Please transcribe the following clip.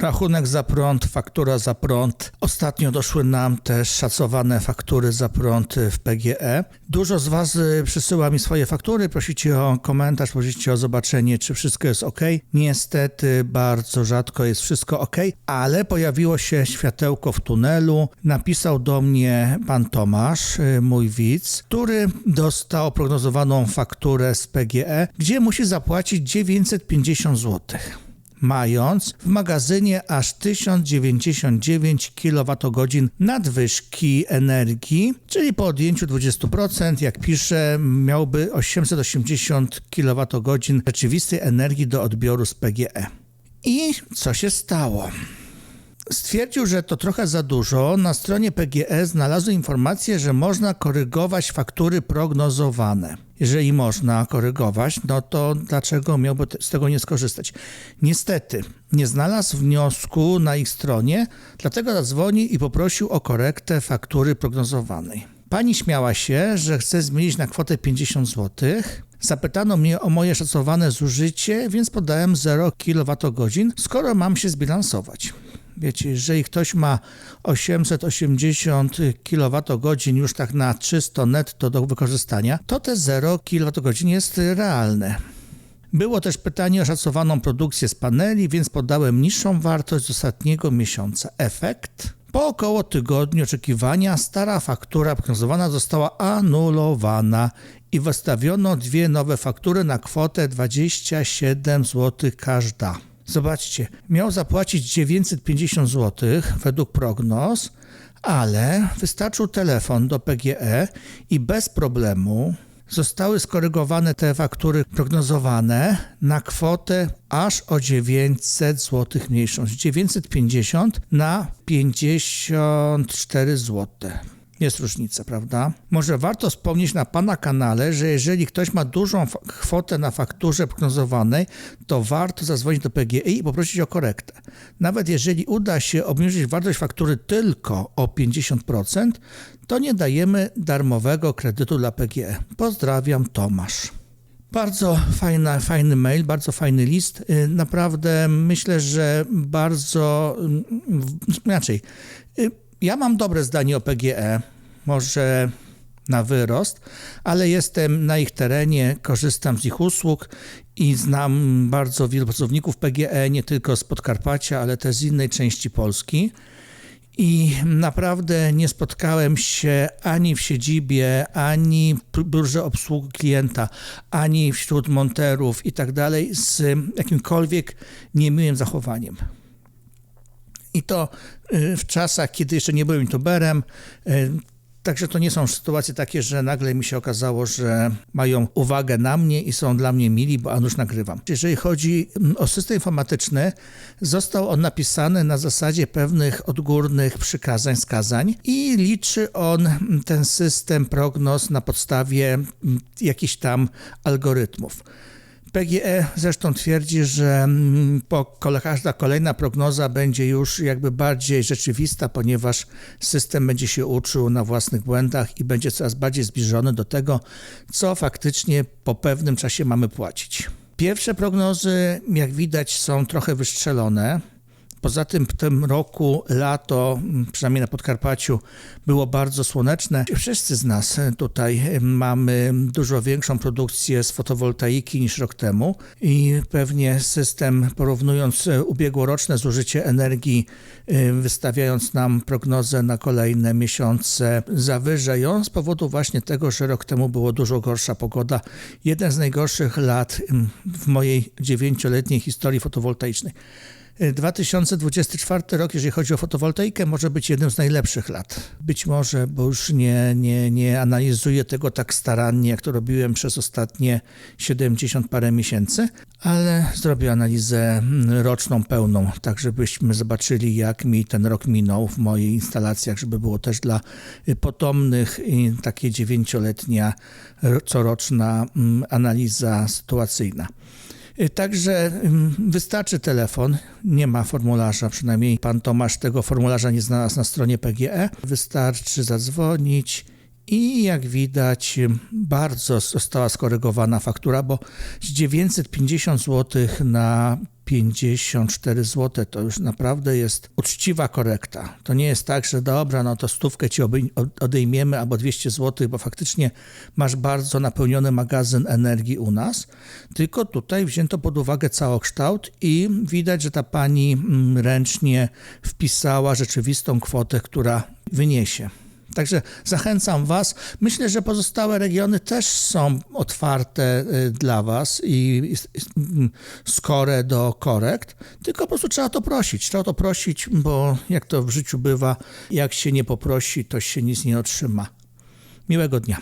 Rachunek za prąd, faktura za prąd. Ostatnio doszły nam też szacowane faktury za prąd w PGE. Dużo z Was y, przysyła mi swoje faktury, prosicie o komentarz, prosicie o zobaczenie, czy wszystko jest ok. Niestety bardzo rzadko jest wszystko ok, ale pojawiło się światełko w tunelu. Napisał do mnie pan Tomasz, y, mój widz, który dostał prognozowaną fakturę z PGE, gdzie musi zapłacić 950 złotych mając w magazynie aż 1099 kWh nadwyżki energii, czyli po odjęciu 20%, jak pisze, miałby 880 kWh rzeczywistej energii do odbioru z PGE. I co się stało? Stwierdził, że to trochę za dużo. Na stronie PGE znalazł informację, że można korygować faktury prognozowane. Jeżeli można korygować, no to dlaczego miałby z tego nie skorzystać? Niestety, nie znalazł wniosku na ich stronie, dlatego zadzwonił i poprosił o korektę faktury prognozowanej. Pani śmiała się, że chce zmienić na kwotę 50 zł. Zapytano mnie o moje szacowane zużycie, więc podałem 0 kWh, skoro mam się zbilansować. Wiecie, jeżeli ktoś ma 880 kWh już tak na czysto netto do wykorzystania, to te 0 kWh jest realne. Było też pytanie o szacowaną produkcję z paneli, więc podałem niższą wartość z ostatniego miesiąca. Efekt? Po około tygodniu oczekiwania stara faktura prognozowana została anulowana i wystawiono dwie nowe faktury na kwotę 27 zł każda. Zobaczcie, miał zapłacić 950 zł według prognoz, ale wystarczył telefon do PGE i bez problemu zostały skorygowane te faktury prognozowane na kwotę aż o 900 zł mniejszą, z 950 na 54 zł. Jest różnica, prawda? Może warto wspomnieć na Pana kanale, że jeżeli ktoś ma dużą kwotę na fakturze prognozowanej, to warto zadzwonić do PGI i poprosić o korektę. Nawet jeżeli uda się obniżyć wartość faktury tylko o 50%, to nie dajemy darmowego kredytu dla PGE. Pozdrawiam, Tomasz. Bardzo fajna, fajny mail, bardzo fajny list. Y, naprawdę myślę, że bardzo mm, inaczej. Y, ja mam dobre zdanie o PGE, może na wyrost, ale jestem na ich terenie, korzystam z ich usług i znam bardzo wielu pracowników PGE, nie tylko z Podkarpacia, ale też z innej części Polski. I naprawdę nie spotkałem się ani w siedzibie, ani w biurze obsługi klienta, ani wśród monterów i tak dalej z jakimkolwiek niemiłym zachowaniem. I to y, w czasach, kiedy jeszcze nie byłem youtuberem, y, Także to nie są sytuacje takie, że nagle mi się okazało, że mają uwagę na mnie i są dla mnie mili, bo Anusz nagrywam. Jeżeli chodzi mm, o system informatyczny, został on napisany na zasadzie pewnych odgórnych przykazań, skazań i liczy on mm, ten system prognoz na podstawie mm, jakichś tam algorytmów. PGE zresztą twierdzi, że mm, po, każda kolejna prognoza będzie już jakby bardziej rzeczywista, ponieważ system będzie się uczył na własnych błędach i będzie coraz bardziej zbliżony do tego, co faktycznie po pewnym czasie mamy płacić. Pierwsze prognozy, jak widać, są trochę wystrzelone. Poza tym w tym roku lato, przynajmniej na Podkarpaciu, było bardzo słoneczne. Wszyscy z nas tutaj mamy dużo większą produkcję z fotowoltaiki niż rok temu i pewnie system porównując ubiegłoroczne zużycie energii, wystawiając nam prognozę na kolejne miesiące, zawyża ją z powodu właśnie tego, że rok temu było dużo gorsza pogoda. Jeden z najgorszych lat w mojej dziewięcioletniej historii fotowoltaicznej. 2024 rok, jeżeli chodzi o fotowoltaikę, może być jednym z najlepszych lat. Być może, bo już nie, nie, nie analizuję tego tak starannie, jak to robiłem przez ostatnie 70 parę miesięcy, ale zrobię analizę roczną pełną, tak żebyśmy zobaczyli, jak mi ten rok minął w moich instalacjach, żeby było też dla potomnych takie dziewięcioletnia coroczna mm, analiza sytuacyjna. Y, także wystarczy telefon, nie ma formularza, przynajmniej pan Tomasz tego formularza nie znalazł na stronie PGE. Wystarczy zadzwonić i jak widać bardzo została skorygowana faktura, bo z 950 zł na 54 zł. To już naprawdę jest uczciwa korekta. To nie jest tak, że dobra, no to stówkę ci odejmiemy albo 200 zł, bo faktycznie masz bardzo napełniony magazyn energii u nas. Tylko tutaj wzięto pod uwagę całokształt i widać, że ta pani mm, ręcznie wpisała rzeczywistą kwotę, która wyniesie. Także zachęcam Was. Myślę, że pozostałe regiony też są otwarte y, dla Was i mm, skore do korekt, tylko po prostu trzeba to prosić. Trzeba to prosić, bo jak to w życiu bywa, jak się nie poprosi, to się nic nie otrzyma. Miłego dnia.